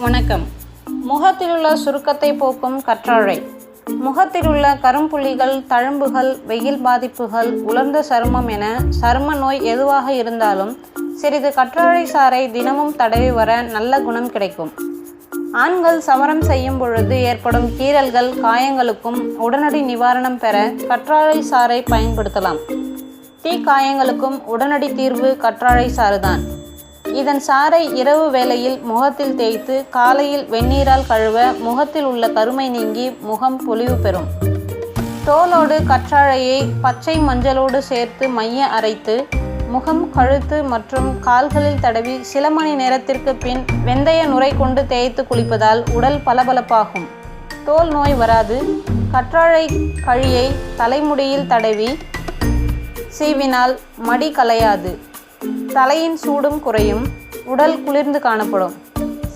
வணக்கம். முகத்திலுள்ள சுருக்கத்தை போக்கும் கற்றாழை. முகத்திலுள்ள கரும்புள்ளிகள் தழும்புகள் வெயில் பாதிப்புகள் உலர்ந்த சருமம் என சரும நோய் எதுவாக இருந்தாலும் சிறிது கற்றாழை சாறை தினமும் தடவி வர நல்ல குணம் கிடைக்கும். ஆண்கள் சவரம் செய்யும் பொழுது ஏற்படும் கீறல்கள் காயங்களுக்கும் உடனடி நிவாரணம் பெற கற்றாழை சாறை பயன்படுத்தலாம். தீ காயங்களுக்கும் உடனடி தீர்வு கற்றாழை சாறுதான். இதன் சாறை இரவு வேளையில் முகத்தில் தேய்த்து காலையில் வெந்நீரால் கழுவ முகத்தில் உள்ள கருமை நீங்கி முகம் பொலிவு பெறும். தோலோடு கற்றாழையை பச்சை மஞ்சளோடு சேர்த்து மைய அரைத்து முகம் கழுத்து மற்றும் கால்களில் தடவி சில மணி நேரத்திற்கு பின் வெந்தய நுரை கொண்டு தேய்த்து குளிப்பதால் உடல் பளபளப்பாகும். தோல் நோய் வராது. கற்றாழை கழியை தலைமுடியில் தடவி சீவினால் மடி கலையாது. தலையின் சூடும் குறையும் உடல் குளிர்ந்து காணப்படும்.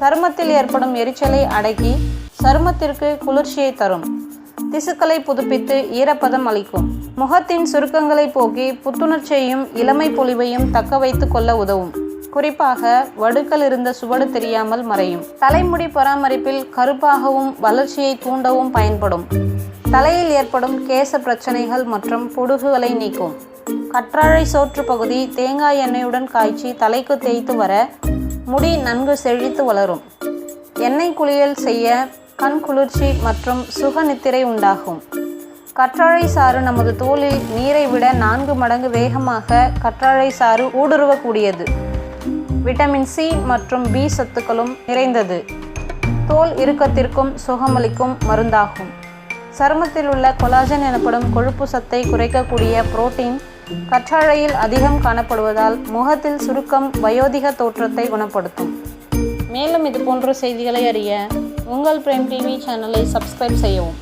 சருமத்தில் ஏற்படும் எரிச்சலை அடக்கி சருமத்திற்கு குளிர்ச்சியை தரும். திசுக்களை புதுப்பித்து ஈரப்பதம் அளிக்கும். முகத்தின் சுருக்கங்களை போக்கி புத்துணர்ச்சியையும் இளமை பொலிவையும் தக்க வைத்து கொள்ள உதவும். குறிப்பாக வடுக்கள் இருந்த சுவடு தெரியாமல் மறையும். தலைமுடி பராமரிப்பில் கருப்பாகவும் வளர்ச்சியை தூண்டவும் பயன்படும். தலையில் ஏற்படும் கேச பிரச்சனைகள் மற்றும் பொடுகுகளை நீக்கும். கற்றாழை சோற்று பகுதி தேங்காய் எண்ணெயுடன் காய்ச்சி தலைக்கு தேய்த்து வர முடி நன்கு செழித்து வளரும். எண்ணெய் குளியல் செய்ய கண் குளிர்ச்சி மற்றும் சுக நித்திரை உண்டாகும். கற்றாழை சாறு நமது தோலில் நீரை விட நான்கு மடங்கு வேகமாக கற்றாழை சாறு ஊடுருவக்கூடியது. விட்டமின் சி மற்றும் பி சத்துக்களும் நிறைந்தது. தோல் இறுக்கத்திற்கும் சுகமளிக்கும் மருந்தாகும். சருமத்தில் உள்ள கொலாஜன் எனப்படும் கொழுப்பு சத்தை குறைக்கக்கூடிய புரோட்டீன் கற்றாழையில் அதிகம் காணப்படுவதால் முகத்தில் சுருக்கம் வயோதிக தோற்றத்தை குணப்படுத்தும். மேலும் இது போன்ற செய்திகளை அறிய உங்கள் பிரேம் டிவி சேனலை சப்ஸ்கிரைப் செய்யவும்.